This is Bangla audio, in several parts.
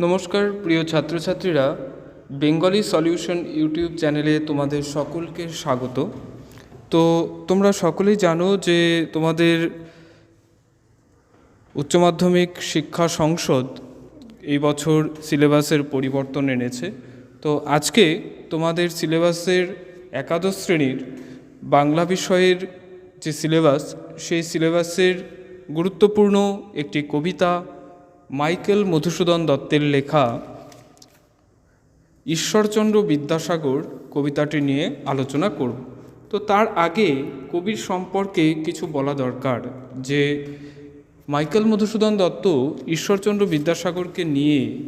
নমস্কার, প্রিয় ছাত্রছাত্রীরা। বেঙ্গলি সলিউশন ইউটিউব চ্যানেলে তোমাদের সকলকে স্বাগত। তো, তোমরা সকলেই জানো যে তোমাদের উচ্চ মাধ্যমিক শিক্ষা সংসদ এই বছর সিলেবাসের পরিবর্তন এনেছে। তো, আজকে তোমাদের সিলেবাসের একাদশ শ্রেণির বাংলা বিষয়ের যে সিলেবাস, সেই সিলেবাসের গুরুত্বপূর্ণ একটি কবিতা মাইকেল মধুসূদন দত্তের লেখা ঈশ্বরচন্দ্র বিদ্যাসাগর কবিতাটি নিয়ে আলোচনা করব। তো তার আগে কবির সম্পর্কে কিছু বলা দরকার যে মাইকেল মধুসূদন দত্ত ঈশ্বরচন্দ্র বিদ্যাসাগরকে নিয়ে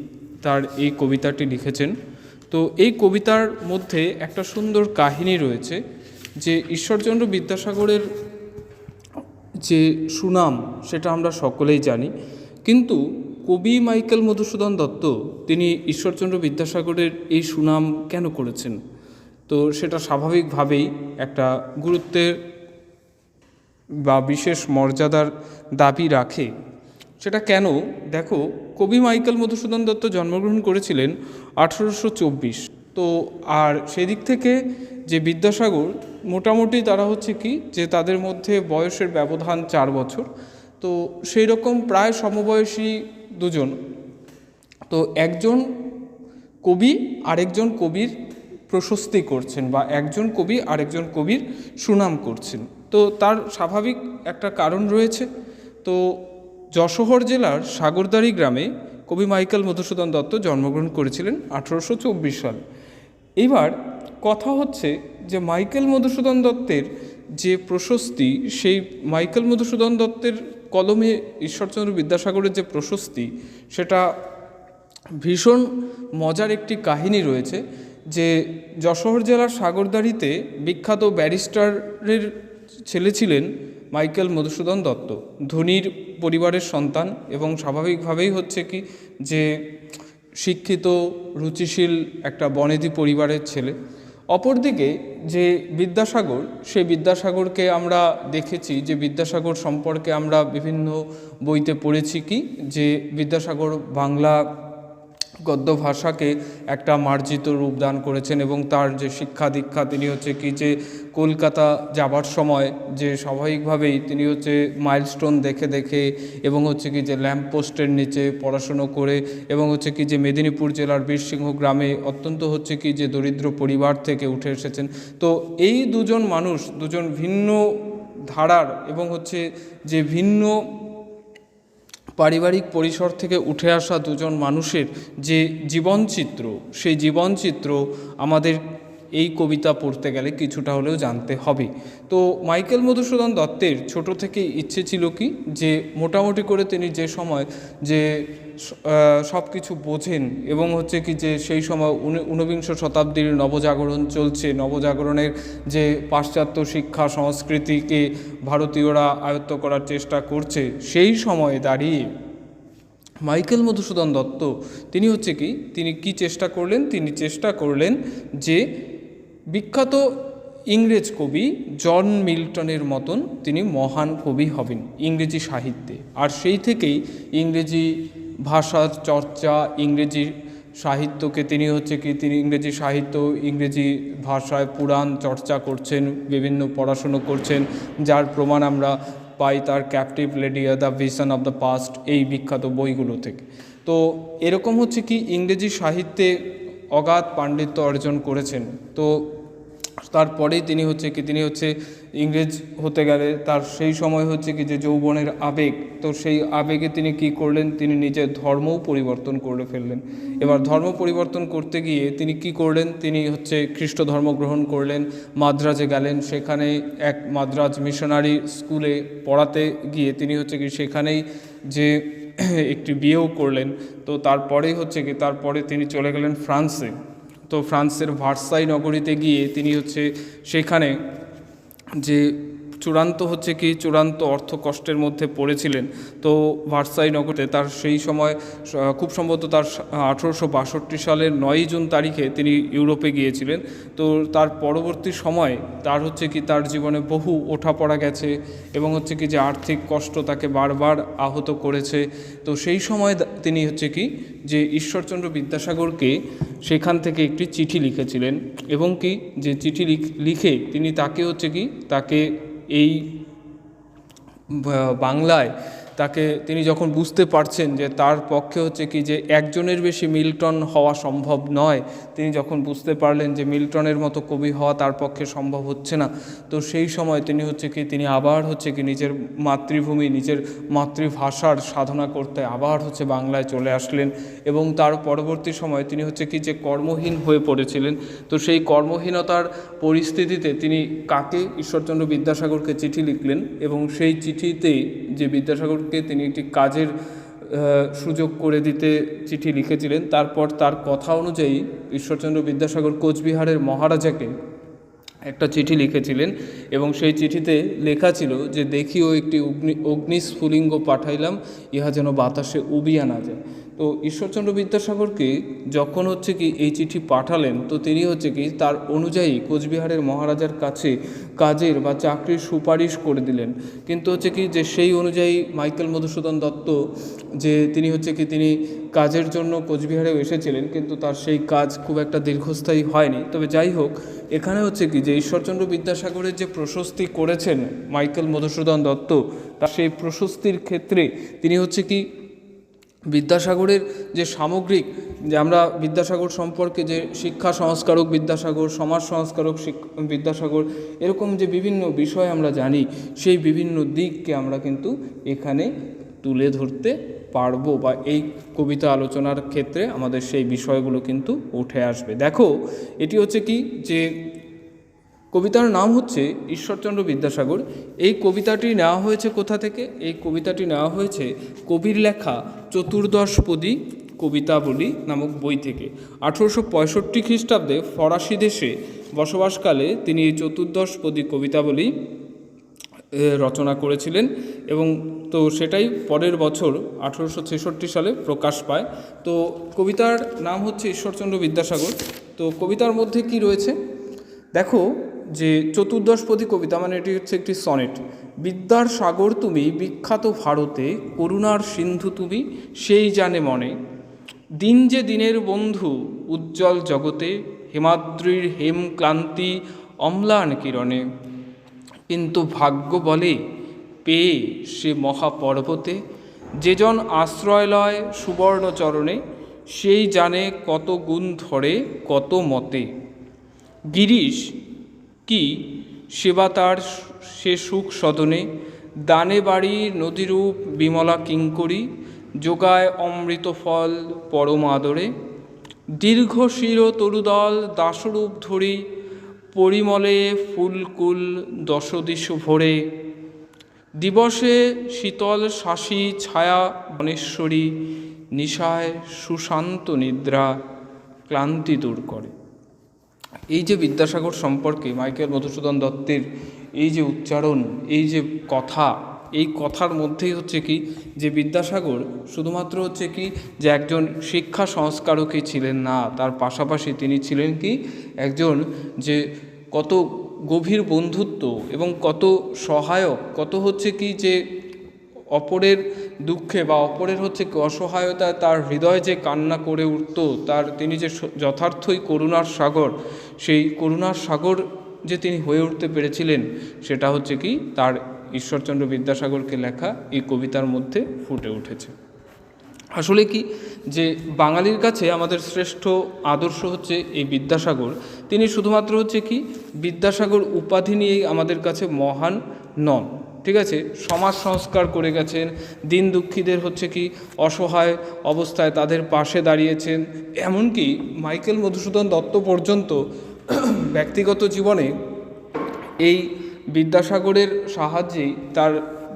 তার এই কবিতাটি লিখেছেন। তো এই কবিতার মধ্যে একটা সুন্দর কাহিনী রয়েছে যে ঈশ্বরচন্দ্র বিদ্যাসাগরের যে সুনাম সেটা আমরা সকলেই জানি। কিন্তু কবি মাইকেল মধুসূদন দত্ত, তিনি ঈশ্বরচন্দ্র বিদ্যাসাগরের এই সুনাম কেন করেছেন? তো সেটা স্বাভাবিকভাবেই একটা গুরুত্বের বা বিশেষ মর্যাদার দাবি রাখে। সেটা কেন? দেখো, কবি মাইকেল মধুসূদন দত্ত জন্মগ্রহণ করেছিলেন আঠেরোশো চব্বিশ। তো আর সেদিক থেকে যে বিদ্যাসাগর, মোটামুটি তারা হচ্ছে কি, যে তাদের মধ্যে বয়সের ব্যবধান চার বছর। তো সেই রকম প্রায় সমবয়সী দুজন। তো একজন কবি, আরেকজন কবির প্রশস্তি করছেন বা একজন কবি, আরেকজন কবির সুনাম করছেন। তো তার স্বাভাবিক একটা কারণ রয়েছে। তো যশোহর জেলার সাগরদাড়ি গ্রামে কবি মাইকেল মধুসূদন দত্ত জন্মগ্রহণ করেছিলেন আঠেরোশো চব্বিশ সাল। এবার কথা হচ্ছে যে মাইকেল মধুসূদন দত্তের যে প্রশস্তি, সেই মাইকেল মধুসূদন দত্তের কলমে ঈশ্বরচন্দ্র বিদ্যাসাগরের যে প্রশস্তি, সেটা ভীষণ মজার একটি কাহিনী রয়েছে যে যশোর জেলার সাগরদাড়িতে বিখ্যাত ব্যারিস্টারের ছেলে ছিলেন মাইকেল মধুসূদন দত্ত। ধনীর পরিবারের সন্তান এবং স্বাভাবিকভাবেই হচ্ছে কি যে শিক্ষিত, রুচিশীল একটা বনেদি পরিবারের ছেলে। অপরদিকে যে বিদ্যাসাগর, সেই বিদ্যাসাগরকে আমরা দেখেছি, যে বিদ্যাসাগর সম্পর্কে আমরা বিভিন্ন বইতে পড়েছি কি? যে বিদ্যাসাগর বাংলা গদ্য ভাষাকে একটা মার্জিত রূপ দান করেছেন এবং তার যে শিক্ষা দীক্ষা, তিনি হচ্ছে কি যে কলকাতা যাবার সময় যে স্বাভাবিকভাবেই তিনি হচ্ছে মাইলস্টোন দেখে দেখে এবং হচ্ছে কি যে ল্যাম্প পোস্টের নিচে পড়াশুনো করে এবং হচ্ছে কি যে মেদিনীপুর জেলার বীরসিংহ গ্রামে অত্যন্ত হচ্ছে কি যে দরিদ্র পরিবার থেকে উঠে এসেছেন। তো এই দুজন মানুষ, দুজন ভিন্ন ধারার এবং হচ্ছে যে ভিন্ন পারিবারিক পরিসর থেকে উঠে আসা দুজন মানুষের যে জীবনচিত্র, সেই জীবনচিত্র আমাদের এই কবিতা পড়তে গেলে কিছুটা হলেও জানতে হবে। তো মাইকেল মধুসূদন দত্তের ছোট থেকে ইচ্ছে ছিল কি যে মোটামুটি করে তিনি যে সময় যে সব কিছু বোঝেন এবং হচ্ছে কি যে সেই সময় ঊনবিংশ শতাব্দীর নবজাগরণ চলছে। নবজাগরণের যে পাশ্চাত্য শিক্ষা সংস্কৃতিকে ভারতীয়রা আয়ত্ত করার চেষ্টা করছে, সেই সময়ে দাঁড়িয়ে মাইকেল মধুসূদন দত্ত, তিনি হচ্ছে কি, তিনি কি চেষ্টা করলেন? তিনি চেষ্টা করলেন যে বিখ্যাত ইংরেজ কবি জন মিল্টনের মতন তিনি মহান কবি হবেন ইংরেজি সাহিত্যে। আর সেই থেকেই ইংরেজি ভাষার চর্চা, ইংরেজি সাহিত্যকে তিনি হচ্ছে কি, তিনি ইংরেজি সাহিত্য, ইংরেজি ভাষায় পুরাণ চর্চা করছেন, বিভিন্ন পড়াশুনো করছেন, যার প্রমাণ আমরা পাই তার captive ladie the vision of the past এই বিখ্যাত বইগুলো থেকে। তো এরকম হচ্ছে কি, ইংরেজি সাহিত্যে অগাধ পাণ্ডিত্য অর্জন করেছেন। তো তারপরেই তিনি হচ্ছে কি, তিনি হচ্ছে ইংরেজ হতে গেলে তার সেই সময় হচ্ছে কি যে যৌবনের আবেগ, তো সেই আবেগে তিনি কি করলেন, তিনি নিজের ধর্মও পরিবর্তন করে ফেললেন। এবার ধর্ম পরিবর্তন করতে গিয়ে তিনি কি করলেন, তিনি হচ্ছে খ্রিস্ট ধর্ম গ্রহণ করলেন, মাদ্রাজে গেলেন, সেখানে এক মাদ্রাজ মিশনারি স্কুলে পড়াতে গিয়ে তিনি হচ্ছে কি সেখানেই যে একটি বিয়েও করলেন। তো তারপরেই হচ্ছে কি, তারপরে তিনি চলে গেলেন ফ্রান্সে। তো ফ্রান্সের ভার্সাই নগরীতে গিয়ে তিনি হচ্ছে সেখানে যে চূড়ান্ত হচ্ছে কি, চূড়ান্ত অর্থ কষ্টের মধ্যে পড়েছিলেন। তো ভার্সাই নগরে তার সেই সময় খুব সম্ভবত তার আঠেরোশো বাষট্টি সালের নয়ই জুন তারিখে তিনি ইউরোপে গিয়েছিলেন। তো তার পরবর্তী সময় তার হচ্ছে কি, তার জীবনে বহু ওঠা পড়া গেছে এবং হচ্ছে কি যে আর্থিক কষ্ট তাকে বারবার আহত করেছে। তো সেই সময় তিনি হচ্ছে কি যে ঈশ্বরচন্দ্র বিদ্যাসাগরকে সেখান থেকে একটি চিঠি লিখেছিলেন এবং কি যে চিঠি লিখ- লিখে তিনি তাকে হচ্ছে কি, তাকে এই বা- বাংলায় তাকে তিনি যখন বুঝতে পারছেন যে তার পক্ষে হচ্ছে কি যে একজনের বেশি মিল্টন হওয়া সম্ভব নয়, তিনি যখন বুঝতে পারলেন যে মিল্টনের মতো কবি হওয়া তার পক্ষে সম্ভব হচ্ছে না, তো সেই সময় তিনি হচ্ছে কি, তিনি আবার হচ্ছে কি নিজের মাতৃভূমি, নিজের মাতৃভাষার সাধনা করতে আবার হচ্ছে বাংলায় চলে আসলেন এবং তার পরবর্তী সময় তিনি হচ্ছে কি যে কর্মহীন হয়ে পড়েছিলেন। তো সেই কর্মহীনতার পরিস্থিতিতে তিনি কাকে? ঈশ্বরচন্দ্র বিদ্যাসাগরকে চিঠি লিখলেন এবং সেই চিঠিতে যে বিদ্যাসাগরকে তিনি একটি কাজের সুযোগ করে দিতে চিঠি লিখেছিলেন। তারপর তার কথা অনুযায়ী ঈশ্বরচন্দ্র বিদ্যাসাগর কোচবিহারের মহারাজাকে একটা চিঠি লিখেছিলেন এবং সেই চিঠিতে লেখা ছিল যে, দেখিও একটি অগ্নি, অগ্নিস্ফুলিঙ্গ পাঠাইলাম, ইহা যেন বাতাসে উবিয়া না যায়। তো ঈশ্বরচন্দ্র বিদ্যাসাগরকে যখন হচ্ছে কি এই চিঠি পাঠালেন, তো তিনি হচ্ছে কি তার অনুযায়ী কোচবিহারের মহারাজার কাছে কাজের বা চাকরির সুপারিশ করে দিলেন। কিন্তু হচ্ছে কি যে সেই অনুযায়ী মাইকেল মধুসূদন দত্ত যে তিনি হচ্ছে কি তিনি কাজের জন্য কোচবিহারেও এসেছিলেন, কিন্তু তার সেই কাজ খুব একটা দীর্ঘস্থায়ী হয়নি। তবে যাই হোক, এখানে হচ্ছে কি যে ঈশ্বরচন্দ্র বিদ্যাসাগরের যে প্রশস্তি করেছেন মাইকেল মধুসূদন দত্ত, তার সেই প্রশস্তির ক্ষেত্রে তিনি হচ্ছে কি বিদ্যাসাগরের যে সামগ্রিক, যে আমরা বিদ্যাসাগর সম্পর্কে যে শিক্ষা সংস্কারক, বিদ্যাসাগর, সমাজ সংস্কারক বিদ্যাসাগর, এরকম যে বিভিন্ন বিষয় আমরা জানি, সেই বিভিন্ন দিককে আমরা কিন্তু এখানে তুলে ধরতে পারব বা এই কবিতা আলোচনার ক্ষেত্রে আমাদের সেই বিষয়গুলো কিন্তু উঠে আসবে। দেখো, এটি হচ্ছে কি যে কবিতার নাম হচ্ছে ঈশ্বরচন্দ্র বিদ্যাসাগর। এই কবিতাটি নেওয়া হয়েছে কোথা থেকে? এই কবিতাটি নেওয়া হয়েছে কবির লেখা চতুর্দশপদী কবিতাবলী নামক বই থেকে। আঠেরোশো পঁয়ষট্টি খ্রিস্টাব্দে ফরাসি দেশে বসবাসকালে তিনি এই চতুর্দশপদী কবিতাবলী রচনা করেছিলেন এবং তো সেটাই পরের বছর আঠেরোশো ছেষট্টি সালে প্রকাশ পায়। তো কবিতার নাম হচ্ছে ঈশ্বরচন্দ্র বিদ্যাসাগর। তো কবিতার মধ্যে কি রয়েছে? দেখো যে চতুর্দশপদী কবিতা মানে এটি হচ্ছে একটি সনেট। বিদ্যার সাগর তুমি, বিখ্যাত ভারতে, করুণার সিন্ধু তুমি, সেই জানে মনে। দিন যে দিনের বন্ধু, উজ্জ্বল জগতে, হেমাদ্রির হেম ক্লান্তি, অম্লান কিরণে। কিন্তু ভাগ্য বলে, পেয়ে সে মহাপর্বতে। যেজন আশ্রয় লয় সুবর্ণ চরণে, সেই জানে কত গুণ ধরে, কত মতে। গিরিশ কি সেবা তার সে সুখ সদনে। দানে বাড়ি নদীরূপ বিমলা কিঙ্করী, যোগায় অমৃত ফল পরম আদরে। দীর্ঘ শির তরুদল দাসরূপ ধরি, পরিমলে ফুলকুল দশদিশ ভরে। দিবসে শীতল শাসী ছায়া বনেশ্বরী, নিশায় সুশান্ত নিদ্রা, ক্লান্তি দূর করে। এই যে বিদ্যাসাগর সম্পর্কে মাইকেল মধুসূদন দত্তের এই যে উচ্চারণ, এই যে কথা, এই কথার মধ্যেই হচ্ছে কি যে বিদ্যাসাগর শুধুমাত্র হচ্ছে কি যে একজন শিক্ষা সংস্কারকই ছিলেন না, তার পাশাপাশি তিনি ছিলেন কি একজন যে কত গভীর বন্ধুত্ব এবং কত সহায়ক, কত হচ্ছে কি যে অপরের দুঃখে বা অপরের হচ্ছে অসহায়তায় তার হৃদয় যে কান্না করে উঠত, তার তিনি যে যথার্থই করুণার সাগর, সেই করুণার সাগর যে তিনি হয়ে উঠতে পেরেছিলেন, সেটা হচ্ছে কি তার ঈশ্বরচন্দ্র বিদ্যাসাগরকে লেখা এই কবিতার মধ্যে ফুটে উঠেছে। আসলে কি যে বাঙালির কাছে আমাদের শ্রেষ্ঠ আদর্শ হচ্ছে এই বিদ্যাসাগর। তিনি শুধুমাত্র হচ্ছে কি বিদ্যাসাগর উপাধি নিয়েই আমাদের কাছে মহান নন। ঠিক আছে? সমাজ সংস্কার করে গেছেন, দিন দুঃখীদের হচ্ছে কি অসহায় অবস্থায় তাদের পাশে দাঁড়িয়েছেন। এমনকি মাইকেল মধুসূদন দত্ত পর্যন্ত ব্যক্তিগত জীবনে এই বিদ্যাসাগরের সাহায্যেই তার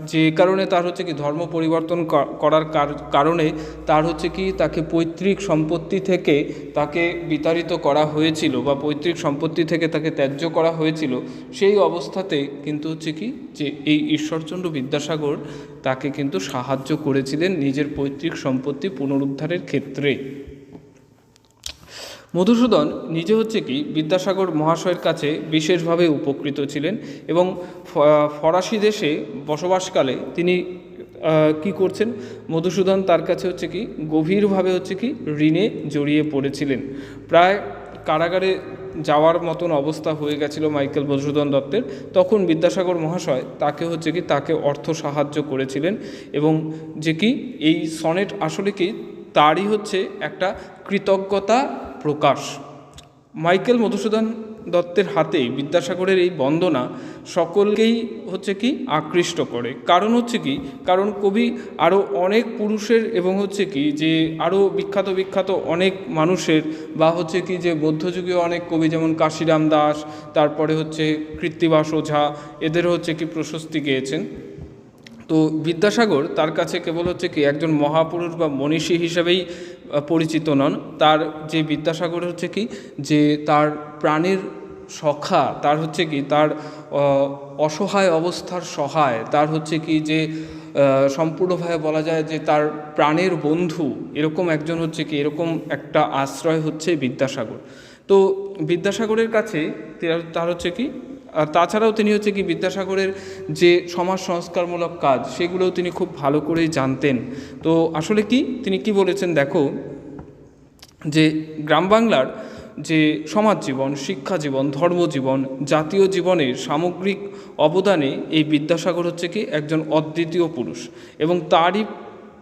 যে কারণে তার হচ্ছে কি ধর্ম পরিবর্তন করার কার- কারণে তার হচ্ছে কি তাকে পৈতৃক সম্পত্তি থেকে তাকে বিতাড়িত করা হয়েছিল বা পৈতৃক সম্পত্তি থেকে তাকে ত্যায্য করা হয়েছিল, সেই অবস্থাতে কিন্তু হচ্ছে কি যে এই ঈশ্বরচন্দ্র বিদ্যাসাগর তাকে কিন্তু সাহায্য করেছিলেন নিজের পৈতৃক সম্পত্তি পুনরুদ্ধারের ক্ষেত্রে। মধুসূদন নিজে হচ্ছে কি বিদ্যাসাগর মহাশয়ের কাছে বিশেষভাবে উপকৃত ছিলেন এবং ফরাসি দেশে বসবাসকালে তিনি কি করছেন? মধুসূদন তার কাছে হচ্ছে কি গভীরভাবে হচ্ছে কি ঋণে জড়িয়ে পড়েছিলেন। প্রায় কারাগারে যাওয়ার মতন অবস্থা হয়ে গেছিল মাইকেল মধুসূদন দত্তের। তখন বিদ্যাসাগর মহাশয় তাকে হচ্ছে কি তাকে অর্থ সাহায্য করেছিলেন এবং যে কি এই সনেট আসলে কি তারই হচ্ছে একটা কৃতজ্ঞতা প্রকাশ। মাইকেল মধুসূদন দত্তের হাতে বিদ্যাসাগরের এই বন্দনা সকলকেই হচ্ছে কি আকৃষ্ট করে। কারণ হচ্ছে কি, কারণ কবি আরও অনেক পুরুষের এবং হচ্ছে কি যে আরও বিখ্যাত বিখ্যাত অনেক মানুষের বা হচ্ছে কি যে মধ্যযুগীয় অনেক কবি যেমন কাশিরাম দাস, তারপরে হচ্ছে কৃত্তিবাস ওঝা, এদের হচ্ছে কি প্রশস্তি গেয়েছেন। তো বিদ্যাসাগর তার কাছে কেবল হচ্ছে কি একজন মহাপুরুষ বা মনীষী হিসেবেই পরিচিত নন। তার যে বিদ্যাসাগর হচ্ছে কি যে তার প্রাণের সখা, তার হচ্ছে কি তার অসহায় অবস্থার সহায়, তার হচ্ছে কি যে সম্পূর্ণভাবে বলা যায় যে তার প্রাণের বন্ধু, এরকম একজন হচ্ছে কি এরকম একটা আশ্রয় হচ্ছে বিদ্যাসাগর। তো বিদ্যাসাগরের কাছে তার হচ্ছে কি আর তাছাড়াও তিনি হচ্ছে কি বিদ্যাসাগরের যে সমাজ সংস্কারমূলক কাজ, সেগুলোও তিনি খুব ভালো করেই জানতেন। তো আসলে কি? তিনি কি বলেছেন দেখো, যে গ্রাম বাংলার যে সমাজ জীবন, শিক্ষা জীবন ধর্মজীবন জাতীয় জীবনের সামগ্রিক অবদানে এই বিদ্যাসাগর হচ্ছে কি একজন অদ্বিতীয় পুরুষ এবং তারই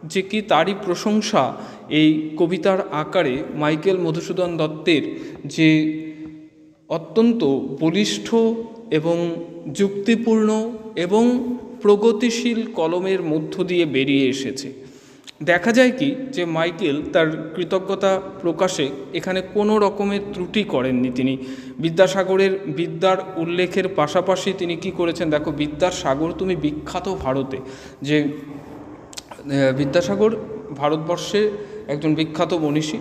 যে কি তারই প্রশংসা এই কবিতার আকারে মাইকেল মধুসূদন দত্তের যে অত্যন্ত বলিষ্ঠ এবং যুক্তিপূর্ণ এবং প্রগতিশীল কলমের মধ্য দিয়ে বেরিয়ে এসেছে। দেখা যায় কি যে মাইকেল তার কৃতজ্ঞতা প্রকাশে এখানে কোনো রকমের ত্রুটি করেননি তিনি। বিদ্যাসাগরের বিদ্যার উল্লেখের পাশাপাশি তিনি কি করেছেন দেখো, বিদ্যার সাগর তুমি বিখ্যাত ভারতে। যে বিদ্যাসাগর ভারতবর্ষে একজন বিখ্যাত মনীষী।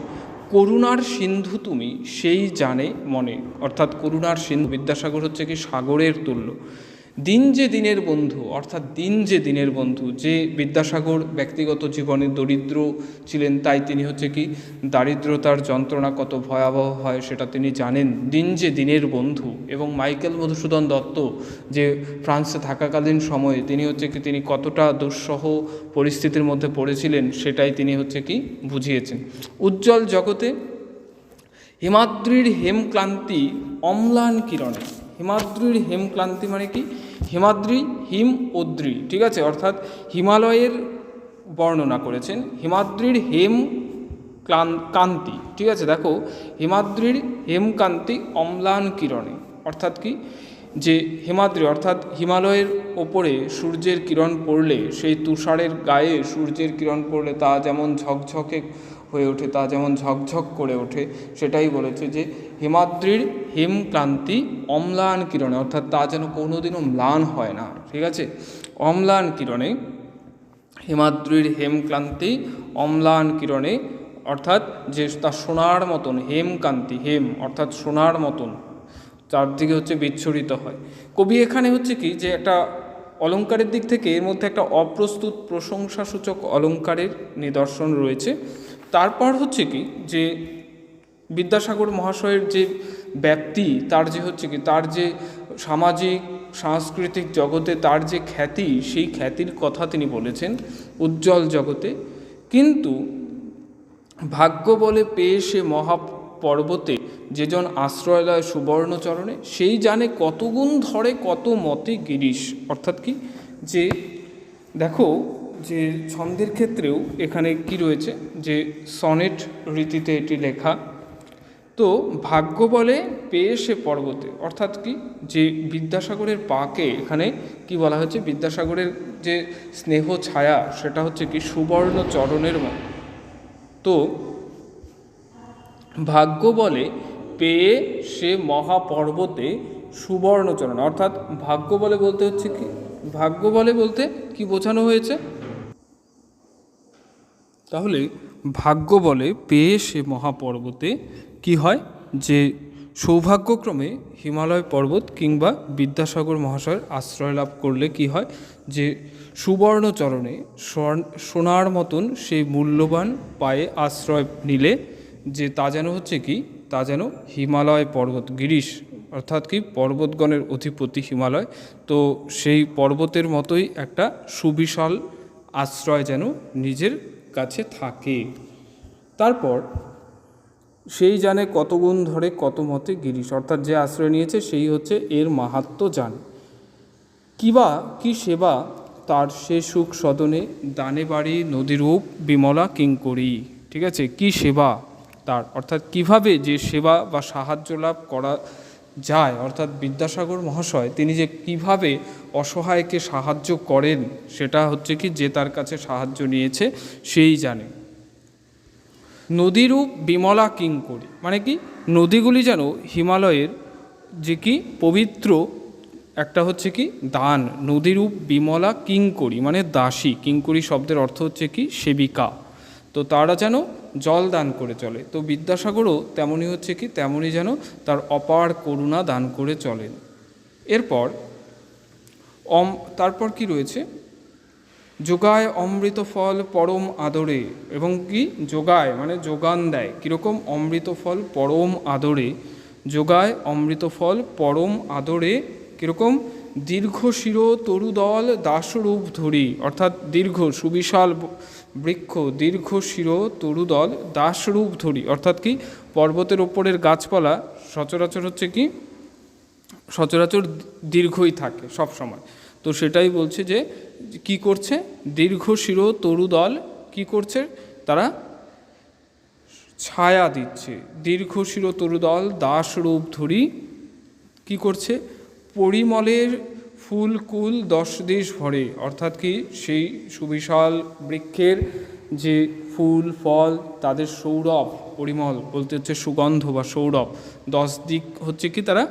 করুণার সিন্ধু তুমি সেই জানে মনে। অর্থাৎ করুণার সিন্ধু বিদ্যাসাগর হচ্ছে কি সাগরের তুল্য। দিন যে দিনের বন্ধু, অর্থাৎ দিন যে দিনের বন্ধু, যে বিদ্যাসাগর ব্যক্তিগত জীবনে দরিদ্র ছিলেন, তাই তিনি হচ্ছে কি, দারিদ্রতার যন্ত্রণা কত ভয়াবহ হয় সেটা তিনি জানেন। দিন যে দিনের বন্ধু এবং মাইকেল মধুসূদন দত্ত যে ফ্রান্সে থাকাকালীন সময়ে তিনি হচ্ছে কি, তিনি কতটা দুঃসহ পরিস্থিতির মধ্যে পড়েছিলেন সেটাই তিনি হচ্ছে কি, বুঝিয়েছেন। উজ্জ্বল জগতে হিমাদ্রির হেমক্লান্তি অম্লান কিরণে হিমাদ্রির হেমক্লান্তি মানে কি? হিমাদ্রি, হিম ওদ্রি ঠিক আছে? অর্থাৎ হিমালয়ের বর্ণনা করেছেন। হিমাদ্রির হেম ক্লান কান্তি ঠিক আছে? দেখো, হিমাদ্রির হেমকান্তি অম্লান কিরণে। অর্থাৎ কি? যে হিমাদ্রি, অর্থাৎ হিমালয়ের ওপরে সূর্যের কিরণ পড়লে, সেই তুষারের গায়ে সূর্যের কিরণ পড়লে তা যেমন ঝকঝকে হয়ে ওঠে, তা যেমন ঝকঝক করে ওঠে, সেটাই বলেছে যে হিমাদ্রির হিমক্রান্তি অম্লান কিরণে, অর্থাৎ তা যেন কোনোদিনও ম্লান হয় না। ঠিক আছে? অম্লান কিরণে, হিমাদ্রির হেমক্লান্তি অম্লান কিরণে, অর্থাৎ যে তা সোনার মতন হেমকান্তি হেম, অর্থাৎ সোনার মতন, চারদিকে হচ্ছে বিচ্ছুরিত হয়। কবি এখানে হচ্ছে কি যে একটা অলঙ্কারের দিক থেকে এর মধ্যে একটা অপ্রস্তুত প্রশংসাসূচক অলঙ্কারের নিদর্শন রয়েছে। তারপর হচ্ছে কি যে বিদ্যাসাগর মহাশয়ের যে ব্যাপ্তি তার যে হচ্ছে কি, তার যে সামাজিক, সাংস্কৃতিক জগতে তার যে খ্যাতি, সেই খ্যাতির কথা তিনি বলেছেন উজ্জ্বল জগতে। কিন্তু ভাগ্য বলে পেয়ে সে মহা পর্বতে যেজন আশ্রয়লয় সুবর্ণচরণে সেই জানে কতগুণ ধরে কত মতে গিরিশ। অর্থাৎ কি? যে দেখো যে ছন্দের ক্ষেত্রেও এখানে কি রয়েছে? যে সনেট রীতিতে এটি লেখা। তো ভাগ্য বলে পেয়ে সে পর্বতে। অর্থাৎ কি? যে বিদ্যাসাগরের পাকে এখানে কি বলা হচ্ছে বিদ্যাসাগরের যে স্নেহ ছায়া, সেটা হচ্ছে কি? সুবর্ণ চরণের মতো। তো ভাগ্য বলে পেয়ে সে মহাপর্বতে সুবর্ণচরণ অর্থাৎ ভাগ্য বলে বলতে হচ্ছে কি? ভাগ্য বলে বলতে কি বোঝানো হয়েছে? তাহলে ভাগ্য বলে পেয়ে সে মহাপর্বতে কি হয়? যে সৌভাগ্যক্রমে হিমালয় পর্বত কিংবা বিদ্যাসাগর মহাশয়ের আশ্রয় লাভ করলে কি হয়? যে সুবর্ণ চরণে সোনার মতন সেই মূল্যবান পায়ে আশ্রয় নিলে যে তা যেন হচ্ছে কি? তা যেন হিমালয় পর্বত, গিরিশ, অর্থাৎ কি পর্বতগণের অধিপতি হিমালয়। তো সেই পর্বতের মতোই একটা সুবিশাল আশ্রয় যেন নিজের কাছে থাকে। তারপর সেই জানে কত গুণ ধরে কত মতে গিরিশ। অর্থাৎ যে আশ্রয় নিয়েছে সেই হচ্ছে এর মাহাত্ম জান কিবা কি সেবা, তার সে সুখ সদনে দানে বাড়ি নদীরূপ বিমলা, কিঙ্করি। ঠিক আছে? কি সেবা তার? অর্থাৎ কীভাবে যে সেবা বা সাহায্য লাভ করা যায়, অর্থাৎ বিদ্যাসাগর মহাশয়, তিনি যে কীভাবে অসহায়কে সাহায্য করেন, সেটা হচ্ছে কি যে তার কাছে সাহায্য নিয়েছে, সেই জানে। নদীরূপ বিমলা কিঙ্করি মানে কি? নদীগুলি যেন হিমালয়ের যে কি পবিত্র একটা হচ্ছে কি দান, নদীরূপ বিমলা কিঙ্করি মানে দাসী। কিঙ্করি শব্দের অর্থ হচ্ছে কি সেবিকা। তো তারা যেন জল দান করে চলে। তো বিদ্যাসাগরও তেমনই হচ্ছে কি, তেমনই যেন তার অপার করুণা দান করে চলেন। এরপর অম, তারপর কি রয়েছে? যোগায় অমৃত ফল পরম আদরে এবং কি? যোগায় মানে যোগান দেয়। কীরকম? অমৃত ফল পরম আদরে, যোগায় অমৃত ফল পরম আদরে, কীরকম? দীর্ঘ শির তরুদল দাসরূপ ধরি, অর্থাৎ দীর্ঘ সুবিশাল বৃক্ষ, দীর্ঘ শির, তরুদল, দাসরূপ ধরি। অর্থাৎ কি? পর্বতের ওপরের গাছপালা সচরাচর হচ্ছে কি? সচরাচর দীর্ঘই থাকে সব সময়। তো সেটাই বলছে যে কি করছে? দীর্ঘ শির, তরুদল কি করছে? তারা ছায়া দিচ্ছে। দীর্ঘ শির, তরুদল দাস রূপ ধরি কি করছে? পরিমলের ফুল কুল দশ দেশ ভরে, অর্থাৎ কি সেই সুবিশাল বৃক্ষের যে ফুল, ফল, তাদের সৌরভ, পরিমল বলতে হচ্ছে সুগন্ধ বা সৌরভ, দশ দিক হচ্ছে কি তারা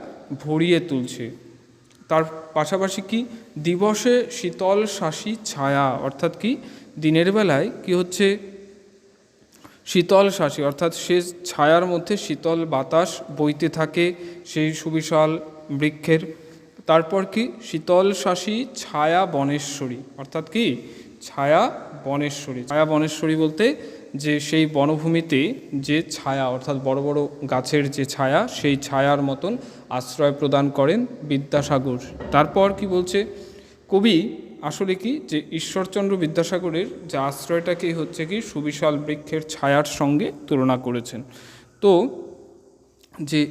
ভরিয়ে তুলছে। তার পাশাপাশি কি দিবসে শীতল শাসী ছায়া, অর্থাৎ কি দিনের বেলায় কি হচ্ছে? শীতল শাসী, অর্থাৎ সে ছায়ার মধ্যে শীতল বাতাস বইতে থাকে সেই সুবিশাল বৃক্ষের তারপর কি? শীতল শাসী ছায়া বনেশ্বরী। অর্থাৎ কি? ছায়া বনেশ্বরী। ছায়া বনেশ্বরী বলতে যে সেই বনভূমিতে যে ছায়া, অর্থাৎ বড় বড় গাছের যে ছায়া, সেই ছায়ার মতন আশ্রয় প্রদান করেন বিদ্যাসাগর। তারপর কি বলছে? কবি, আসলে কি? যে ঈশ্বরচন্দ্র বিদ্যাসাগরের যে আশ্রয়টাকেই হচ্ছে কি? সুবিশাল বৃক্ষের ছায়ার সঙ্গে তুলনা করেছেন। তো, যে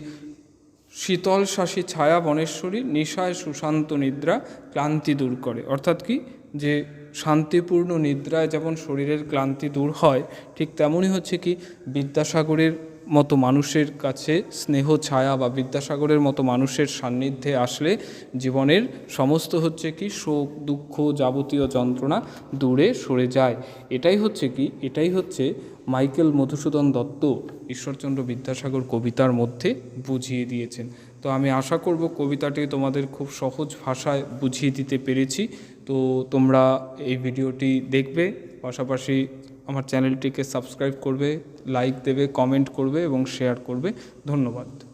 শীতল শাসী ছায়া বনেশ্বরী, নিশায় সুশান্ত নিদ্রা ক্লান্তি দূর করে। অর্থাৎ কি? যে শান্তিপূর্ণ নিদ্রায় যেমন শরীরের ক্লান্তি দূর হয়, ঠিক তেমনই হচ্ছে কি? বিদ্যাসাগরের মতো মানুষের কাছে স্নেহ, ছায়া বা বিদ্যাসাগরের মতো মানুষের সান্নিধ্যে আসলে জীবনের সমস্ত হচ্ছে কি? শোক, দুঃখ যাবতীয় যন্ত্রণা দূরে সরে যায়। এটাই হচ্ছে কি? এটাই হচ্ছে মাইকেল মধুসূদন দত্ত ঈশ্বরচন্দ্র বিদ্যাসাগর কবিতার মধ্যে বুঝিয়ে দিয়েছেন। তো আমি আশা করব কবিতাটি তোমাদের খুব সহজ ভাষায় বুঝিয়ে দিতে পেরেছি। তো তোমরা এই ভিডিওটি দেখবে, পাশাপাশি আমার চ্যানেলটিকে সাবস্ক্রাইব করবে, লাইক দেবে, কমেন্ট করবে এবং শেয়ার করবে। ধন্যবাদ।